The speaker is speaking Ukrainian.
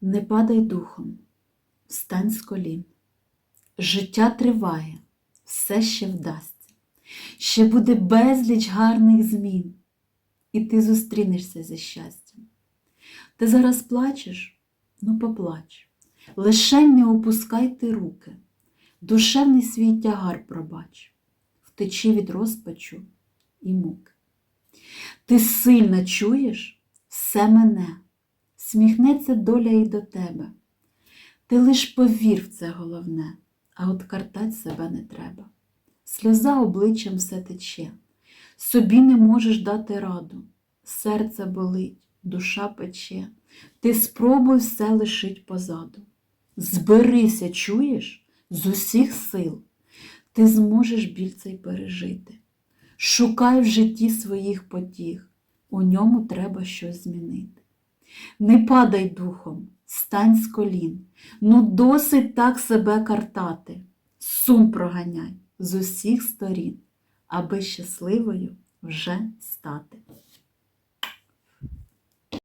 Не падай духом, встань з колін. Життя триває, все ще вдасться. Ще буде безліч гарних змін, і ти зустрінешся зі щастям. Ти зараз плачеш, ну поплач. Лише не опускай ти руки, душевний свій тягар пробач, втечи від розпачу і муки. Ти сильно чуєш все мене, сміхнеться доля і до тебе. Ти лиш повір в це головне, а от картать себе не треба. Сльоза обличчям все тече, собі не можеш дати раду, серце болить, душа пече, ти спробуй все лишить позаду. Зберися, чуєш, з усіх сил, ти зможеш біль цей пережити. Шукай в житті своїх потіг, у ньому треба щось змінити. Не падай духом, стань з колін, ну досить так себе картати, сум проганяй з усіх сторін, аби щасливою вже стати.